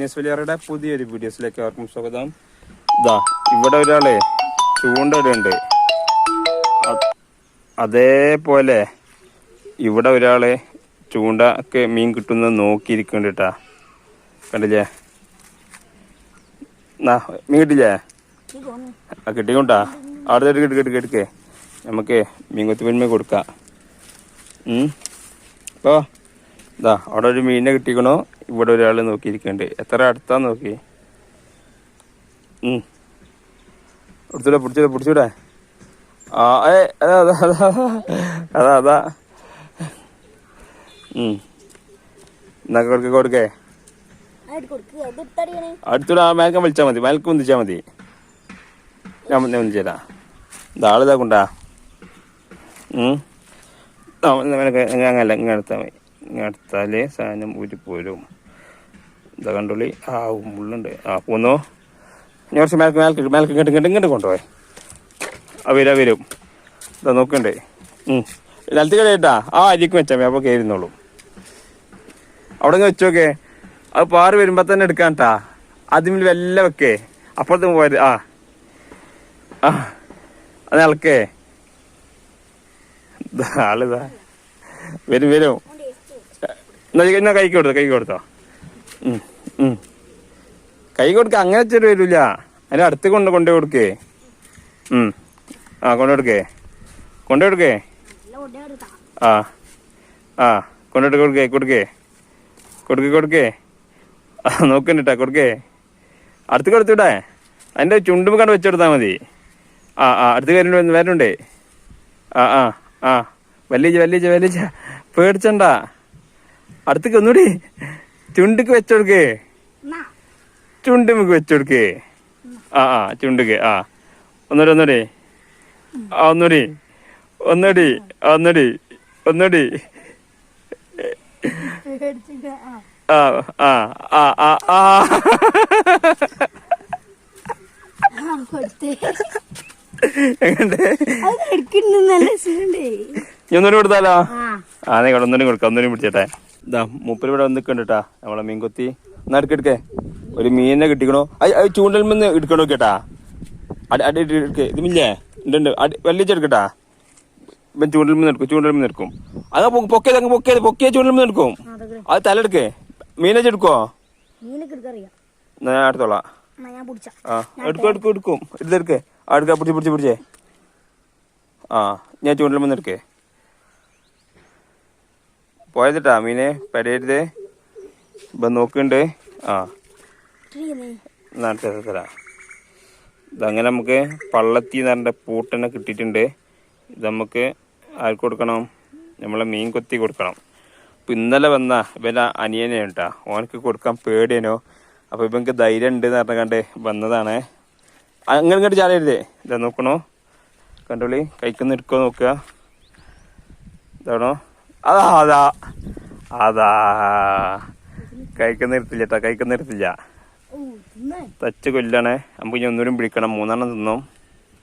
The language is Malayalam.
ഇഗ്നസ് വലിയറുടെ പുതിയൊരു വീഡിയോസിലേക്ക് അവർക്കും സ്വാഗതം. ഇതാ ഇവിടെ ഒരാളെ ചൂണ്ടയിടുണ്ട് അതേപോലെ ഇവിടെ ഒരാളെ ചൂണ്ട ഒക്കെ മീൻ കിട്ടുന്നത് നോക്കിയിരിക്കുന്നുണ്ട് കേട്ടാ കണ്ടില്ലേ? മീൻ കിട്ടില്ലേ ആ കിട്ടിക്കൊണ്ടാ. അവിടെ എടുക്ക് എടുക്ക് എടുക്ക് നമുക്ക് മീൻ കൊത്തി പെൺമ കൊടുക്കാം ഇപ്പോ ഇതാ അവിടെ ഒരു മീനിനെ കിട്ടിക്കണോ. ഇവിടെ ഒരാൾ നോക്കിയിരിക്കുന്നുണ്ട്. എത്ര അടുത്താ നോക്കി? പിടിച്ചൂടാ പിടിച്ചൂടെ പിടിച്ചൂടെ. ആ ഏ അതാ അതാ അതാ അതാ അതാ. എന്നാ കൊടുക്കേ കൊടുക്കേ. അടുത്തൂടെ ആ മേൽക്കം വിളിച്ചാൽ മതി. മേൽക്ക് ഒന്നിച്ചാൽ മതി. ഞാൻ ഒന്നിച്ചു തരാം. ഇതാളിതാ കൊണ്ടാ. അങ്ങനല്ല ഇങ്ങനെ എടുത്താൽ മതി. ഇങ്ങനെ എടുത്താൽ സാധനം ഊരി പോരും ഇതാ കണ്ടോളി. ആ മുള്ളുണ്ട്. ആ പോന്നോ ഞാൻ കുറച്ച് മേൽക്ക് മേൽക്ക് മേൽക്ക് ഇങ്ങോട്ട് ഇങ്ങോട്ട് ഇങ്ങോട്ട് കൊണ്ടുപോയി. ആ വരാ വരും. ഇതാ നോക്കണ്ടേ. നിലത്ത് കളിയേട്ടാ ആ അരിക്കും വെച്ചാൽ അപ്പോൾ കയറുന്നുള്ളൂ അവിടെ നിന്ന് വെച്ചോക്കെ അത് പാറ് വരുമ്പോ തന്നെ എടുക്കാൻ കേട്ടാ അതിൽ വല്ല വെക്കേ. അപ്പുറത്ത് പോയത് ആ. ആ അത് ഇളക്കേ. ആളിതാ. വരും വരും. എന്നാ കൈക്ക് കൊടുത്തോ കൈക്ക് കൊടുത്തോ? കൈ കൊടുക്ക അങ്ങനെ ചെറു വരൂല. അതിന്റെ അടുത്ത് കൊണ്ട് കൊണ്ടു കൊടുക്കേ. ആ കൊണ്ടു കൊടുക്കേ. കൊണ്ടു കൊടുക്കേ. ആ ആ കൊണ്ടു കൊടുക്കേ കൊടുക്കേ കൊടുക്കേ. കൊടുക്കേ നോക്കണ്ടിട്ടാ കൊടുക്കേ. അടുത്ത് കൊടുത്തൂടെ അതിന്റെ ചുണ്ടും കണ്ട് വെച്ചെടുത്താൽ മതി. ആ ആ അടുത്ത് കാര്യം വരുന്നുണ്ടേ ആ ആ ആ. വല്ലിച്ച വല്ലിച്ച വല്ലിച്ച പേടിച്ചണ്ട. അടുത്തേക്ക് ഒന്നുകൂടി. ചുണ്ടുക്ക് വെച്ചെടുക്കേ. ചുണ്ടുമുക്ക് വെച്ചെടുക്കേ. ആ ആ ചുണ്ടുക്ക് ആ. ഒന്നൂടി ഒന്നൂടി. ആ ഒന്നൂടി. ഒന്നടി ഒന്നടി ഒന്നുകൂടി ആ ആ ആ ആ ആ. എങ്ങണ്ട് നല്ല സുഖണ്ടേ നീ ഒന്നുകൂടി കൊടുത്താലോ? ആ. നീ ഇവിടെ ഒന്നുകൂടി കൊടുക്കാം ഒന്നൂടി പിടിച്ചേട്ടെ. ഇതാ മൂപ്പര് ഇവിടെ വന്നിട്ടുണ്ട് കേട്ടാ നമ്മളെ മീൻ കൊത്തി എന്നാ എടുക്ക എടുക്കേ. ഒരു മീനിനെ കിട്ടിക്കണോ? അത് ചൂണ്ടൽമെന്ന് എടുക്കണോ കേട്ടാ? അടി അടി എടുക്കേ. ഇത് മില്ലേ ഉണ്ട് ഉണ്ട്. അടി വലിച്ചെടുക്കട്ടാ ഇവൻ ചൂണ്ടൽമെന്ന് എടുക്കും ചൂണ്ടൽമെന്ന് എടുക്കും. അത് പൊക്കിയത് അങ്ങ് പൊക്കിയത് പൊക്കിയ ചൂണ്ടൽമെന്ന് എടുക്കും. അത് തല എടുക്കേ. മീനെ എടുക്കോ ഞാൻ അടുത്തോളാം ആ എടുക്കും. എടുക്കും എടുക്കും എടുത്തെടുക്കേ ആ എടുക്ക പിടിച്ച് പിടിച്ച് പിടിച്ചേ. ആ ഞാൻ ചൂണ്ടൽമെന്ന് എടുക്കേ. പോയതിട്ടാ മീനെ പരേരുത്. ഇപ്പം നോക്കുന്നുണ്ട് ആ. നാട്ടിൽ തരാം. ഇതങ്ങനെ നമുക്ക് പള്ളത്തി എന്ന് പറഞ്ഞ പൂട്ടനെ കിട്ടിയിട്ടുണ്ട്. ഇത് നമുക്ക് ആർക്ക് കൊടുക്കണം? നമ്മളെ മീൻ കൊത്തി കൊടുക്കണം. അപ്പം ഇന്നലെ വന്ന ഇവന്റെ അനിയനെ കേട്ടാ ഓനക്ക് കൊടുക്കാൻ പേടിയേനോ. അപ്പോൾ ഇവൻക്ക് ധൈര്യം ഉണ്ട് എന്ന് പറഞ്ഞ കണ്ട് വന്നതാണ് അങ്ങനെ ഇങ്ങോട്ട് ചാടരുതേ. ഇതാ നോക്കണോ. കണ്ടോളി കഴിക്കുന്ന എടുക്കോ നോക്കുക. ഇതാണോ? അതാ അതാ. അതാ. കൈക്ക് നിർത്തില്ല കേട്ടോ നിർത്തില്ല തച്ച് കൊല്ലണേ. നമുക്ക് ഇനി ഒന്നൂരും പിടിക്കണം. മൂന്നെണ്ണം തിന്നും.